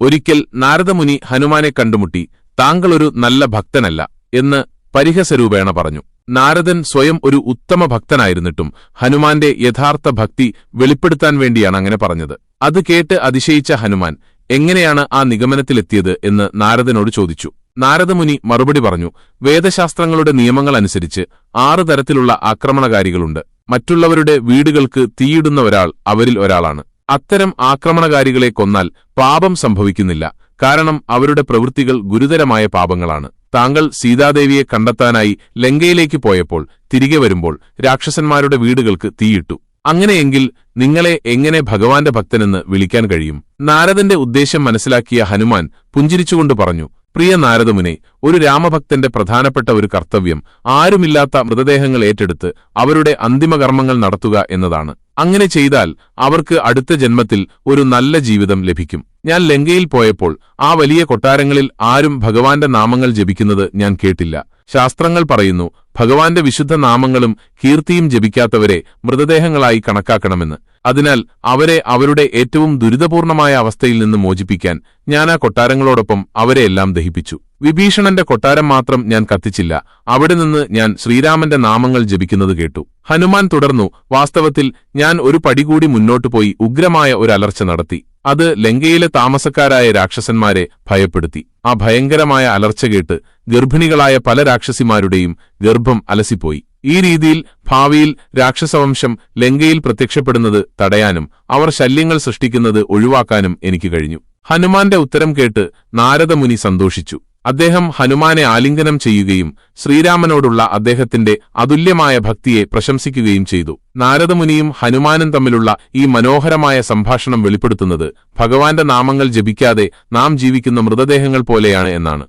ഒരിക്കൽ നാരദമുനി ഹനുമാനെ കണ്ടുമുട്ടി താങ്കളൊരു നല്ല ഭക്തനല്ല എന്ന് പരിഹസരൂപേണ പറഞ്ഞു. നാരദൻ സ്വയം ഒരു ഉത്തമ ഭക്തനായിരുന്നിട്ടും ഹനുമാന്റെ യഥാർത്ഥ ഭക്തി വെളിപ്പെടുത്താൻ വേണ്ടിയാണ് അങ്ങനെ പറഞ്ഞത്. അത് കേട്ട് അതിശയിച്ച ഹനുമാൻ എങ്ങനെയാണ് ആ നിഗമനത്തിലെത്തിയത്? എന്ന് നാരദനോട് ചോദിച്ചു. നാരദമുനി മറുപടി പറഞ്ഞു വേദശാസ്ത്രങ്ങളുടെ നിയമങ്ങൾ അനുസരിച്ച് ആറ് തരത്തിലുള്ള ആക്രമണകാരികളുണ്ട്. മറ്റുള്ളവരുടെ വീടുകൾക്ക് തീയിടുന്ന ഒരാൾ അവരിൽ ഒരാളാണ്. അത്തരം ആക്രമണകാരികളെ കൊന്നാൽ പാപം സംഭവിക്കുന്നില്ല. കാരണം അവരുടെ പ്രവൃത്തികൾ ഗുരുതരമായ പാപങ്ങളാണ്. താങ്കൾ സീതാദേവിയെ കണ്ടെത്താനായി ലങ്കയിലേക്ക് പോയപ്പോൾ തിരികെ വരുമ്പോൾ രാക്ഷസന്മാരുടെ വീടുകൾക്ക് തീയിട്ടു. അങ്ങനെയെങ്കിൽ നിങ്ങളെ എങ്ങനെ ഭഗവാന്റെ ഭക്തനെന്ന് വിളിക്കാൻ കഴിയും? നാരദന്റെ ഉദ്ദേശം മനസ്സിലാക്കിയ ഹനുമാൻ പുഞ്ചിരിച്ചുകൊണ്ട് പറഞ്ഞു പ്രിയ നാരദമുനെ ഒരു രാമഭക്തന്റെ പ്രധാനപ്പെട്ട ഒരു കർത്തവ്യം ആരുമില്ലാത്ത മൃതദേഹങ്ങൾ ഏറ്റെടുത്ത് അവരുടെ അന്തിമകർമ്മങ്ങൾ നടത്തുക എന്നതാണ്. അങ്ങനെ ചെയ്താൽ അവർക്ക് അടുത്ത ജന്മത്തിൽ ഒരു നല്ല ജീവിതം ലഭിക്കും. ഞാൻ ലങ്കയിൽ പോയപ്പോൾ ആ വലിയ കൊട്ടാരങ്ങളിൽ ആരും ഭഗവാന്റെ നാമങ്ങൾ ജപിക്കുന്നത് ഞാൻ കേട്ടില്ല. ശാസ്ത്രങ്ങൾ പറയുന്നു ഭഗവാന്റെ വിശുദ്ധ നാമങ്ങളും കീർത്തിയും ജപിക്കാത്തവരെ മൃതദേഹങ്ങളായി കണക്കാക്കണമെന്ന്. അതിനാൽ അവരെ അവരുടെ ഏറ്റവും ദുരിതപൂർണമായ അവസ്ഥയിൽ നിന്ന് മോചിപ്പിക്കാൻ ഞാൻ ആ കൊട്ടാരങ്ങളോടൊപ്പം അവരെയെല്ലാം ദഹിപ്പിച്ചു. വിഭീഷണന്റെ കൊട്ടാരം മാത്രം ഞാൻ കത്തിച്ചില്ല. അവിടെ നിന്ന് ഞാൻ ശ്രീരാമന്റെ നാമങ്ങൾ ജപിക്കുന്നത് കേട്ടു. ഹനുമാൻ തുടർന്നു വാസ്തവത്തിൽ ഞാൻ ഒരു പടി കൂടി മുന്നോട്ടു പോയി ഉഗ്രമായ ഒരു അലർച്ച നടത്തി. അത് ലങ്കയിലെ താമസക്കാരായ രാക്ഷസന്മാരെ ഭയപ്പെടുത്തി. ആ ഭയങ്കരമായ അലർച്ച കേട്ട് ഗർഭിണികളായ പല രാക്ഷസിമാരുടെയും ഗർഭം അലസിപ്പോയി. ഈ രീതിയിൽ ഭാവിയിൽ രാക്ഷസവംശം ലങ്കയിൽ പ്രത്യക്ഷപ്പെടുന്നത് തടയാനും അവർ ശല്യങ്ങൾ സൃഷ്ടിക്കുന്നത് ഒഴിവാക്കാനും എനിക്ക് കഴിഞ്ഞു. ഹനുമാന്റെ ഉത്തരം കേട്ട് നാരദമുനി സന്തോഷിച്ചു. അദ്ദേഹം ഹനുമാനെ ആലിംഗനം ചെയ്യുകയും ശ്രീരാമനോടുള്ള അദ്ദേഹത്തിന്റെ അതുല്യമായ ഭക്തിയെ പ്രശംസിക്കുകയും ചെയ്തു. നാരദമുനിയും ഹനുമാനും തമ്മിലുള്ള ഈ മനോഹരമായ സംഭാഷണം വെളിപ്പെടുത്തുന്നത് ഭഗവാന്റെ നാമങ്ങൾ ജപിക്കാതെ നാം ജീവിക്കുന്ന മൃതദേഹങ്ങൾ പോലെയാണ് എന്നാണ്.